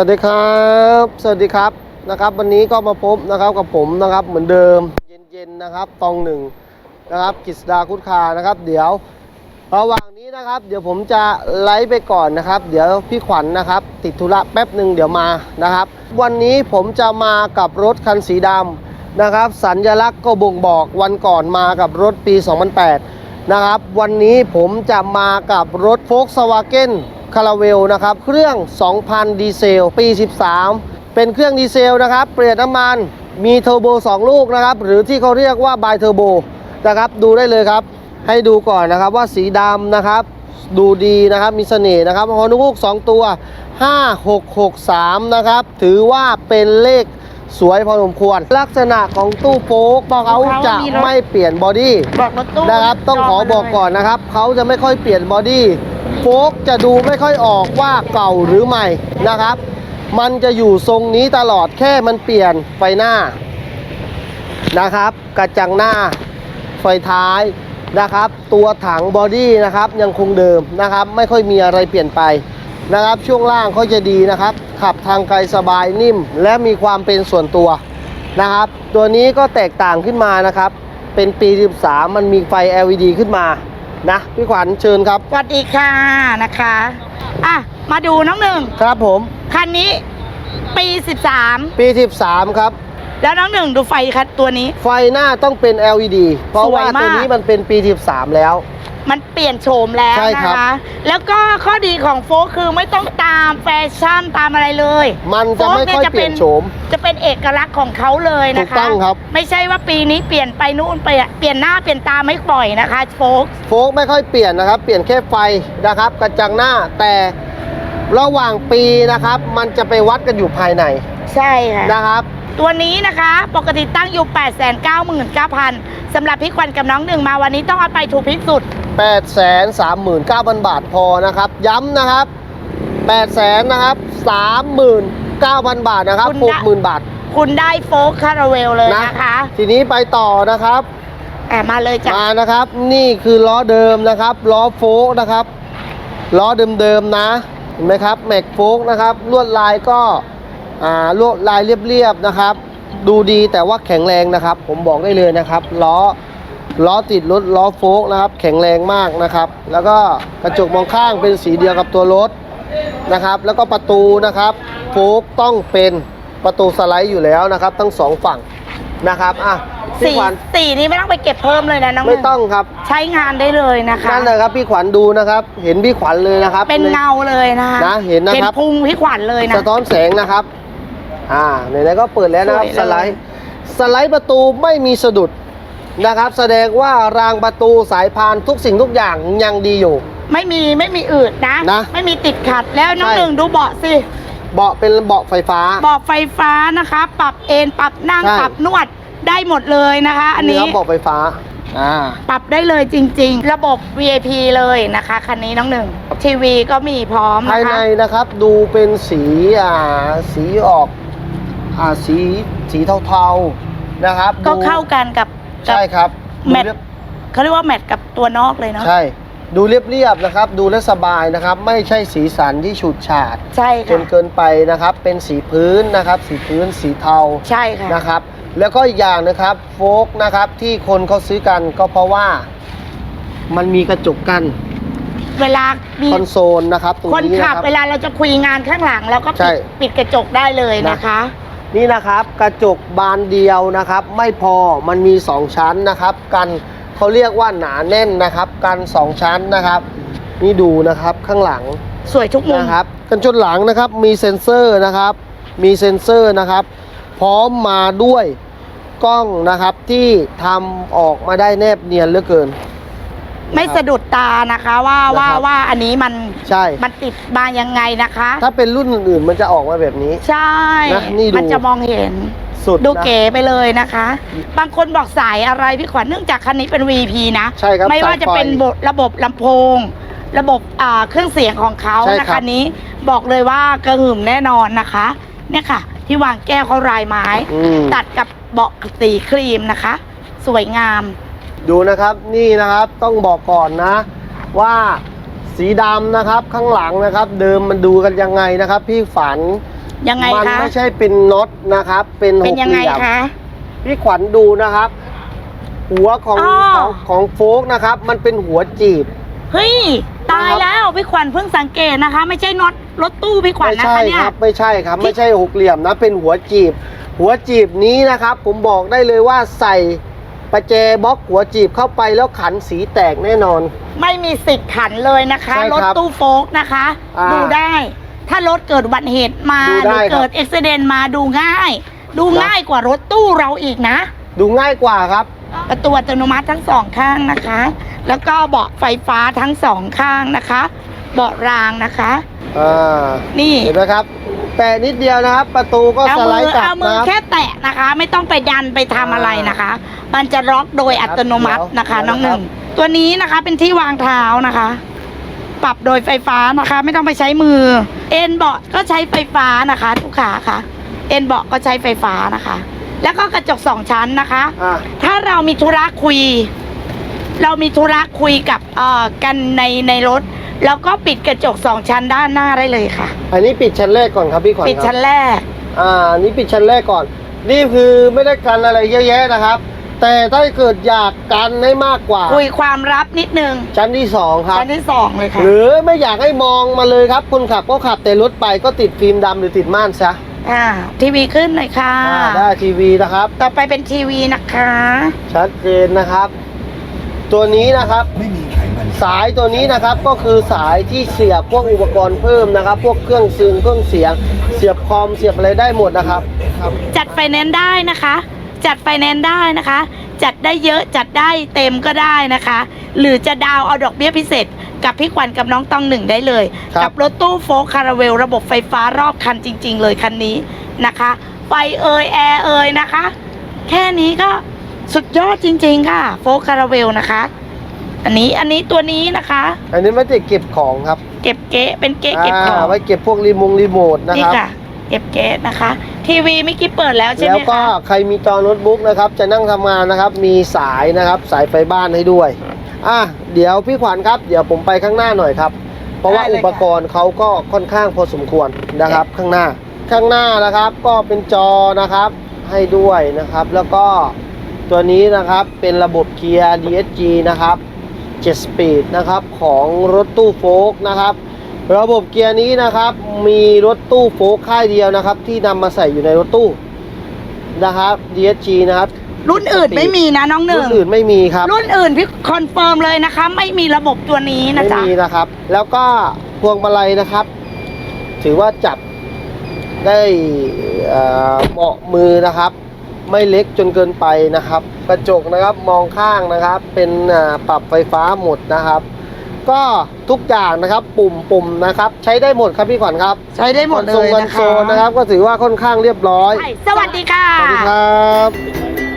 วัสดีครับ สวัสดีครับนะครับ วันนี้ก็มาพบนะครับกับผมนะครับเหมือนเดิมเย็นๆนะครับตองหนึ่งนะครับกิษดาคุดคานะครับ เดี๋ยวระหว่างนี้นะครับ เดี๋ยวผมจะไลฟ์ไปก่อนนะครับ เดี๋ยวพี่ขวัญนะครับ ติดธุระแป๊บหนึ่งเดี๋ยวมานะครับ วันนี้ผมจะมากับรถคันสีดำนะครับ สัญลักษณ์ก็บ่งบอกวันก่อนมากับรถปี 2008 นะครับ วันนี้ผมจะมากับรถ Volkswagen คาราเวลนะครับ เครื่อง 2,000 ดีเซล ปี 13 เป็นเครื่องดีเซลนะครับ เปลี่ยนน้ำมัน มีเทอร์โบ 2 ลูกนะครับ หรือที่เขาเรียกว่าไบเทอร์โบนะครับ ดูได้เลยครับ ให้ดูก่อนนะครับว่าสีดำนะครับ ดูดีนะครับ มีเสน่ห์นะครับฮอนุก2ตัว 5663 นะครับ ถือว่าเป็นเลขสวยพอสมควร ลักษณะของตู้โฟกบอกเขาจะไม่เปลี่ยนบอดี้บอกรถตู้นะครับ ต้องขอบอกก่อนนะครับ เขาจะไม่ค่อยเปลี่ยนบอดี้ โฟกจะดูไม่ค่อยออกว่าเก่าหรือใหม่นะครับ มันจะอยู่ทรงนี้ตลอดแค่มันเปลี่ยนไฟหน้านะครับ กระจังหน้าไฟท้ายนะครับ ตัวถังบอดี้นะครับยังคงเดิมนะครับ ไม่ค่อยมีอะไรเปลี่ยนไปนะครับ ช่วงล่างเขาจะดีนะครับ ขับทางไกลสบายนิ่ม และมีความเป็นส่วนตัวนะครับ ตัวนี้ก็แตกต่างขึ้นมานะครับ เป็นปี 13 มันมีไฟ LED ขึ้นมา นะพี่ขวัญเชิญครับ สวัสดีค่ะนะคะอะมาดูน้องหนึ่งครับผม คันนี้ปีปี 13 ครับ13แล้วน้องหนึ่งดูไฟคันตัวนี้ ไฟหน้าต้องเป็น LED เพราะว่าสวยมากตัวนี้มันเป็นปี 13 แล้ว มันเปลี่ยนโฉมแล้วใช่นะครัคะบ แล้วก็ข้อดีของโฟกคือไม่ต้องตามแฟชั่นตามอะไรเลยมันจะไม่ค่อยเปลี่ยนโฉม จะเป็นเอกลักษณ์ของเขาเลยนะคะถูกต้องครับ ไม่ใช่ว่าปีนี้เปลี่ยนไปนู่นไปเปลี่ยนหน้าเปลี่ยนตาไม่ปล่อยนะคะโฟก โฟกไม่ค่อยเปลี่ยนนะครับ เปลี่ยนแค่ไฟนะครับ กระจังหน้าแต่ ระหว่างปีนะครับ มันจะไปวัดกันอยู่ภายในใช่ค่ะ นะครับ ตัวนี้นะคะปกติตั้งอยู่ 8 9 9 0 0 0สำหรับพี่ควันกับน้องหนึ่งมาวันนี้ต้องเอาไปถูกพิกสุด 8 3 9 0 0 0 บาทพอนะครับ ย้ำนะครับ8แสนนะครับ 39,000 บาทนะครับ คุณได้ 60,000 บาท คุณได้โฟกคาราเวลเลยนะคะ ทีนี้ไปต่อนะครับ แอบมาเลยจ้ะมานะครับ นี่คือล้อเดิมนะครับ ล้อโฟกนะครับ ล้อเดิมๆนะเห็นไหมครับแม็กโฟกนะครับลวดลายก็อ่าลวดลายเรียบๆนะครับ ดูดีแต่ว่าแข็งแรงนะครับ ผมบอกได้เลยนะครับล้อล้อติดรถล้อโฟกนะครับ แข็งแรงมากนะครับ แล้วก็กระจกมองข้างเป็นสีเดียวกับตัวรถนะครับ แล้วก็ประตูนะครับ โฟกต้องเป็นประตูสไลด์อยู่แล้วนะครับ ทั้งสองฝั่งนะครับอะ พี่สีขวัญ สีนี้ไม่ต้องไปเก็บเพิ่มเลยนะน้องหไม่นึ่งต้องครับใช้งานได้เลยนะคะนั่นเลยครับพี่ขวัญดูนะครับ เห็นพี่ขวัญเลยนะครับ เป็นเงาเลยนะคะนะเห็นนะครับพุงพี่ขวัญเลยนะ สะท้อนแสงนะครับ อ่าไหนๆก็เปิดแล้วนะครับ สวยเลย สไลด์ สไลด์ประตูไม่มีสะดุดนะครับ แสดงว่ารางประตูสายพานทุกสิ่งทุกอย่างยังดีอยู่ ไม่มีไม่มีอืดนะ นะไม่มีติดขัดแล้วน้องใช่ หนึ่งดูเบาะสิเบาะเป็นเบาะไฟฟ้า เบาะไฟฟ้านะคะ ปรับเอนปรับนั่งใช่ ปรับนวด ได้หมดเลยนะคะ อันนี้ครับเบาะไฟฟ้าอ่าปรับได้เลยจริง ๆ ระบบ VIP เลยนะคะคันนี้น้องหนึ่งทีวีก็มีพร้อมภายนะในคะนะครับดูเป็นสีอ่าสีออกอ่าสีสีเทาๆนะครับก็ดูเข้ากันกับกัใช่ครับแมดูทเรียบเขาเรียกว่าแมทกับตัวนอกเลยเนาะใช่ ดูเรียบๆนะครับ ดูแลวสบายนะครับ ไม่ใช่สีสันที่ฉูดฉาดใช่จค่ะนเกินไปนะครับ เป็นสีพื้นนะครับ สีพื้นสีเทาใช่ค่ะ นะครับ แล้วก็อีกอย่างนะครับโฟกนะครับที่คนเขาซื้อกันก็เพราะว่ามันมีกระจกกันเวลามีคอนโซลนะครับตรงคนนี้ขันะบครับ เวลาเราจะคุยงานข้างหลังเราก็ใช่ ปิดปิดกระจกได้เลยนะคะ นี่นะครับกระจกบานเดียวนะครับ ไม่พอมันมี 2 ชั้นนะครับ กันเขาเรียกว่าหนาแน่นนะครับ กัน 2 ชั้นนะครับ นี่ดูนะครับข้างหลังสวยทุกมุมนะครับ กันชนหลังนะครับมีเซ็นเซอร์นะครับ มีเซ็นเซอร์นะครับ พร้อมมาด้วยกล้องนะครับที่ทำออกมาได้แนบเนียนเหลือเกิน ไม่สะดุดตานะคะว่าว่านะครับว่าอันนี้มันใช่ มันติดมายังไงนะคะ ถ้าเป็นรุ่นอื่นๆมันจะออกมาแบบนี้ ใช่นะนี่ดู มันจะมองเห็น สุดดูนะ เก๋ไปเลยนะคะ บางคนบอกสายอะไรพี่ขวัญเนื่องจากคันนี้เป็น VP นะ ใช่ครับไม่ว่าจะสยไฟเป็นระบบลำโพง ระบบอ่าเครื่องเสียงของเขาใช่นะครับคันนี้บอกเลยว่ากระหึ่มแน่นอนนะคะ เนี่ยค่ะ ที่วางแก้วเขาลายไม้ อืม ตัดกับเบาะสีครีมนะคะ สวยงาม ดูนะครับนี่นะครับต้องบอกก่อนนะ ว่าสีดำนะครับข้างหลังนะครับ เดิมมันดูกันยังไงนะครับ พี่ฝันยังไงมัคะ ไม่ใช่เป็นน็อตนะครับ เป็นหเป็นกยังเหไงลี่ยมคะ พี่ขวัญดูนะครับ หัวของอ้อ ของของโฟกนะครับ มันเป็นหัวจีบ เฮ้ย ตายแล้วพี่ขวัญเพิ่งสังเกตนะคะ ไม่ใช่น็อต รถตู้พี่ขวัญไม่นะใช่คะเนี่คย รับไม่ใช่ครับที่ไม่ใช่หกเหลี่ยมนะ เป็นหัวจีบ หัวจีบนี้นะครับ ผมบอกได้เลยว่าใส่ประแจบล็อกหัวจีบเข้าไปแล้วขันสีแตกแน่นอน ไม่มีสิทธิ์ขันเลยนะคะ ใช่รคถรับตู้โฟกนะคะ อ่าดูได้ ถ้ารถเกิดอุบัติเหตุมาดูหได้รือครับเกิดอุบิเหตุมาดูง่าย ดูนะ ง่ายกว่ารถตู้เราอีกนะ ดูง่ายกว่าครับ ประตูอัตโนมัติทั้งสองข้างนะคะ แล้วก็เบาะไฟฟ้าทั้งสองข้างนะคะ เบาะรางนะคะ อ่านี่เห็นไหมครับ แปะนิดเดียวนะครับ ประตูก็เอาสไลมือด์กลับเอามือนะครับแค่แตะนะคะ ไม่ต้องไปดันไปทำอะไรนะคะ มันจะล็อกโดยอัตโนมัตินะคะ เดี๋ยวน้องหนึ่งเดี๋ยวตัวนี้นะคะเป็นที่วางเท้านะคะ ปรับโดยไฟฟ้านะคะ ไม่ต้องไปใช้มือ เอ็นเบาะก็ใช้ไฟฟ้านะคะทุกขาค่ะ เอ็นเบาะก็ใช้ไฟฟ้านะคะ แล้วก็กระจกสองชั้นนะคะ อ่าถ้าเรามีธุระคุย เรามีธุระคุยกับเอ่อกันในในรถ แล้วก็ปิดกระจกสองชั้นด้านหน้าได้เลยค่ะ อันนี้ปิดชั้นแรกก่อนครับพี่ขวัญปิดครับชั้นแรก อ่าอันนี้ปิดชั้นแรกก่อน นี่คือไม่ได้กันอะไรเยอะแยะนะครับ แต่ถ้าเกิดอยากกันให้มากกว่า คุยความลับนิดนึงชั้นที่สองครับ ชั้นที่สองเลยค่ะหรือไม่อยากให้มองมาเลยครับคนขับก็ขับแต่รถไปก็ติดฟิล์มดำหรือติดม่านซะอ่าทีวีขึ้นหน่อยค่ะ อ่าได้ทีวีนะครับ ต่อไปเป็นทีวีนะคะ ชัดเจนนะครับ ตัวนี้นะครับ ไม่มีไขมัน สายตัวนี้นะครับก็คือสายที่เสียบพวกอุปกรณ์เพิ่มนะครับ พวกเครื่องซึงเครื่องเสียง เสียบคอมเสียบอะไรได้หมดนะครับครับ จัดไฟแนนซ์ได้นะคะ จัดไฟแนนซ์ได้นะคะ จัดได้เยอะจัดได้เต็มก็ได้นะคะ หรือจะดาวน์เอาดอกเบี้ยพิเศษ กับพี่ขวัญกับน้องตองหนึ่งได้เลย ครับ กัรถตู้โฟล์คาราเวลระบบไฟฟ้ารอบคันจริง ๆ เลยคันนี้นะคะไฟเอยแอร์เอยนะคะ แค่นี้ก็สุดยอดจริง ๆ ค่ะโฟล์คาราเวลนะคะ อันนี้อันนี้ตัวนี้นะคะ อันนี้ไม่ได้เก็บของครับเก็บเก๊ะเป็นเก๊ะเก็บของาไว้เก็บพวกรีโมงรีโมทนะนี่ครับ ค่ะ เก็บเก๊ะนะคะ ทีวีไม่อกี้เปิดแล้วใช่ไหแล้มวก็คะใครมีจอโน้ตบุ๊กนะครับ จะนั่งทำงานนะครับ มีสายนะครับ สายไฟบ้านให้ด้วย อะเดี๋ยวพี่ขวัญครับ เดี๋ยวผมไปข้างหน้าหน่อยครับ เพราะว่าได้เลยอุปกรณ์เขาก็ค่อนข้างพอสมควรนะครับ ข้างหน้า ข้างหน้านะครับ ก็เป็นจอนะครับ ให้ด้วยนะครับ แล้วก็ตัวนี้นะครับเป็นระบบเกียร์ DSG นะครับ 7 speed นะครับของรถตู้โฟล์กนะครับ ระบบเกียร์นี้นะครับมีรถตู้โฟล์กค่ายเดียวนะครับ ที่นำมาใส่อยู่ในรถตู้นะครับ DSG นะครับรุ่นอื่นไม่มีนะน้องหนึ่รุ่งนอื่นไม่มีครับ รุ่นอื่นพี่คอนเฟิร์มเลยนะคะ ไม่มีระบบตัวนี้นะไม่จ๊ะมีนะครับ แล้วก็พวงมาลัยนะครับ ถือว่าจับได้เอ่อเหมาะมือนะครับ ไม่เล็กจนเกินไปนะครับ กระจกนะครับมองข้างนะครับ เป็นอ่าปรับไฟฟ้าหมดนะครับ ก็ทุกอย่างนะครับปุ่มปุ่มนะครับ ใช้ได้หมดครับพี่ขวัญครับ ใช้ได้หมดเลยคอนนะโซคะลนะครับ ก็ถือว่าค่อนข้างเรียบร้อยใช่สวัสดีค่ะสวัสดีครับ